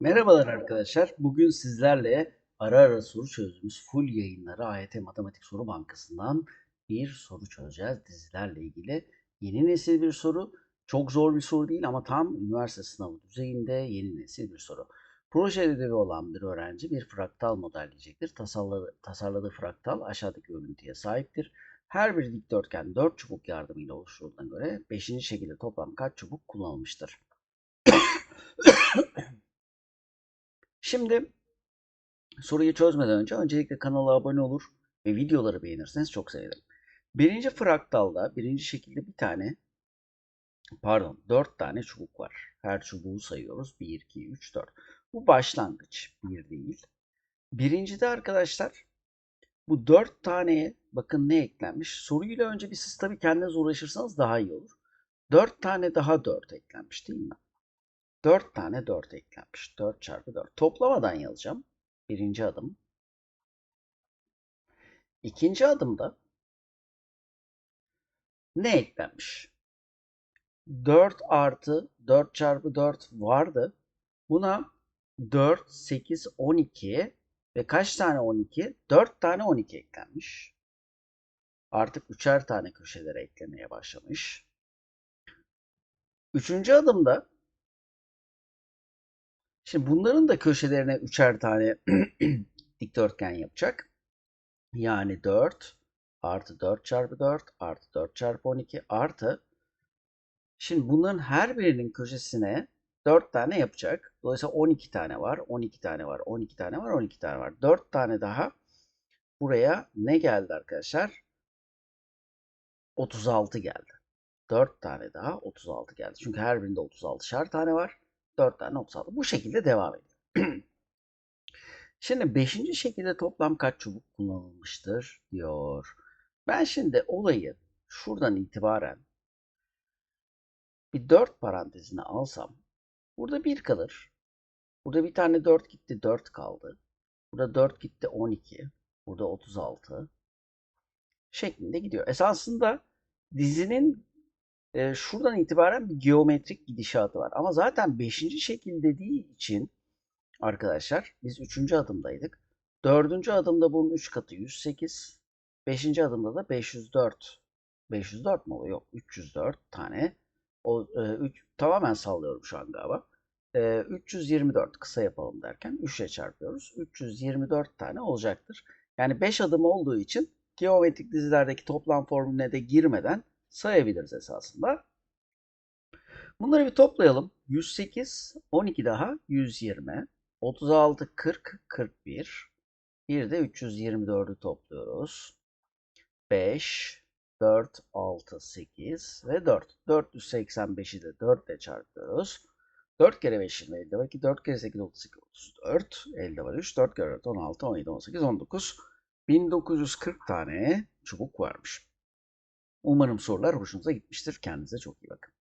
Merhabalar arkadaşlar. Bugün sizlerle ara ara soru çözdüğümüz full yayınları AYT Matematik Soru Bankası'ndan bir soru çözeceğiz. Dizilerle ilgili yeni nesil bir soru. Çok zor bir soru değil ama tam üniversite sınavı düzeyinde yeni nesil bir soru. Proje ödevi olan bir öğrenci bir fraktal modelleyecektir. Tasarladığı, tasarladığı fraktal aşağıdaki görüntüye sahiptir. Her bir dikdörtgen 4 çubuk yardımıyla oluşturulduğuna göre 5. şekilde toplam kaç çubuk kullanılmıştır? Şimdi soruyu çözmeden önce öncelikle kanala abone olur ve videoları beğenirseniz çok sevinirim. Birinci fraktalda birinci şekilde bir tane pardon dört tane çubuk var. Her çubuğu sayıyoruz. 1, 2, 3, 4. Bu başlangıç. Bir değil. Birincide arkadaşlar bu dört taneye bakın ne eklenmiş. Soruyla önce bir siz tabii kendiniz uğraşırsanız daha iyi olur. Dört tane daha dört eklenmiş değil mi? 4 tane 4 eklenmiş. 4 çarpı 4. Toplamadan yazacağım. Birinci adım. İkinci adımda ne eklenmiş? 4 artı 4 çarpı 4 vardı. Buna 4, 8, 12 ve kaç tane 12? 4 tane 12 eklenmiş. Artık üçer tane köşelere eklemeye başlamış. Üçüncü adımda Şimdi bunların da köşelerine üçer tane dikdörtgen yapacak. Yani 4 artı 4 çarpı 4 artı 4 çarpı 12 artı Şimdi bunların her birinin köşesine 4 tane yapacak. Dolayısıyla 12 tane var, 12 tane var, 12 tane var, 12 tane var. 4 tane daha buraya ne geldi arkadaşlar? 36 geldi. 4 tane daha 36 geldi. Çünkü her birinde 36'şar tane var. 4 tane 36. Bu şekilde devam ediyor. şimdi 5. şekilde toplam kaç çubuk kullanılmıştır diyor. Ben şimdi olayı şuradan itibaren bir 4 parantezine alsam burada 1 kalır. Burada bir tane 4 gitti 4 kaldı. Burada 4 gitti 12. Burada 36 şeklinde gidiyor. Esasında dizinin e, şuradan itibaren bir geometrik gidişatı var. Ama zaten 5. şekil dediği için arkadaşlar biz 3. adımdaydık. 4. adımda bunun 3 katı 108. 5. adımda da 504. 504 mu oluyor? Yok 304 tane. O, e, üç, tamamen sallıyorum şu an galiba. E, 324 kısa yapalım derken 3 ile çarpıyoruz. 324 tane olacaktır. Yani 5 adım olduğu için geometrik dizilerdeki toplam formülüne de girmeden sayabiliriz esasında. Bunları bir toplayalım. 108, 12 daha 120, 36, 40, 41. Bir de 324'ü topluyoruz. 5, 4, 6, 8 ve 4. 485'i de 4 ile çarpıyoruz. 4 kere 5 20 elde var ki 4 kere 8 38 34 elde var 3 4 kere 4 16 17 18 19 1940 tane çubuk varmış. Umarım sorular hoşunuza gitmiştir. Kendinize çok iyi bakın.